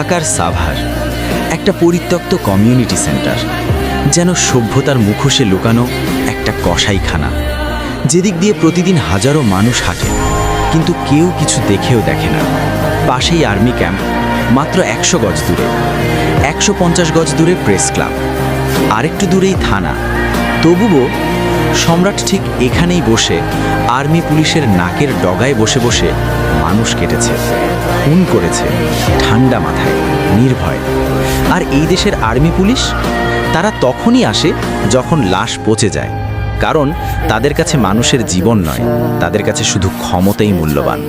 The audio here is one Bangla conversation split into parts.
ঢাকার সাভার, একটা পরিত্যক্ত কমিউনিটি সেন্টার যেন সভ্যতার মুখোশে লুকানো একটা কসাইখানা। যেদিক দিয়ে প্রতিদিন হাজারো মানুষ হাঁটে কিন্তু কেউ কিছু দেখেও দেখে না। পাশেই আর্মি ক্যাম্প মাত্র একশো গজ দূরে। একশো পঞ্চাশ গজ দূরে প্রেস ক্লাব আরেকটু দূরেই থানা। তবুও সম্রাট ঠিক এখানেই বসে আর্মি পুলিশের নাকের ডগায় বসে বসে মানুষ কেটেছে। খুন করেছে, ঠান্ডা মাথায়, নির্ভয়। আর এই দেশের আর্মি পুলিশ? তারা তখনই আসে যখন লাশ পচে যায়। কারণ তাদের কাছে মানুষের জীবন নয়, তাদের কাছে শুধু ক্ষমতাই মূল্যবান।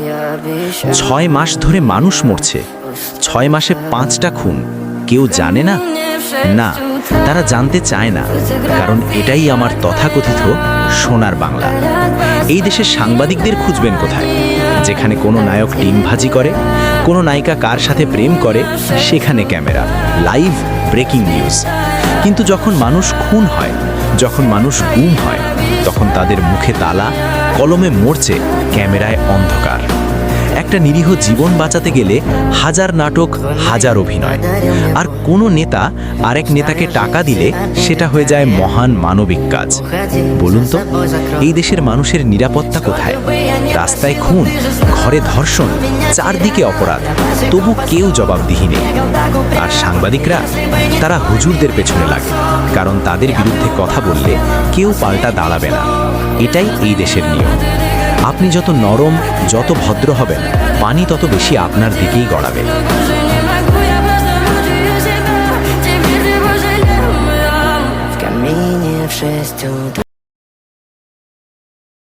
ছয় মাস ধরে মানুষ মরছে, ছয় মাসে পাঁচটা খুন। কেউ জানে না? না, তারা জানতে চায় না, কারণ এটাই আমার তথাকথিত সোনার বাংলা। এই দেশের সাংবাদিকদের খুঁজবেন কোথায়? যেখানে কোনো নায়ক ডিম ভাজি করে, কোনো নায়িকা কার সাথে প্রেম করে, সেখানে ক্যামেরা, লাইভ ব্রেকিং নিউজ। কিন্তু যখন মানুষ খুন হয়, যখন মানুষ গুম হয়, তখন তাদের মুখে তালা, কলমে মরছে ক্যামেরায় অন্ধকার। একটা নিরীহ জীবন বাঁচাতে গেলে হাজার নাটক, হাজার অভিনয়। আর কোনো নেতা আরেক নেতাকে টাকা দিলে সেটা হয়ে যায় মহান মানবিক কাজ। বলুন তো, এই দেশের মানুষের নিরাপত্তা কোথায়? রাস্তায় খুন, ঘরে ধর্ষণ, চারদিকে অপরাধ, তবু কেউ জবাবদিহি নেই। আর সাংবাদিকরা, তারা হুজুরদের পেছনে লাগে, কারণ তাদের বিরুদ্ধে কথা বললে কেউ পাল্টা দাঁড়াবে না। এটাই এই দেশের নিয়ম। আপনি যত নরম, যত ভদ্র হবেন, পানি তত বেশি আপনার দিকেই গড়াবে Just шесть утра.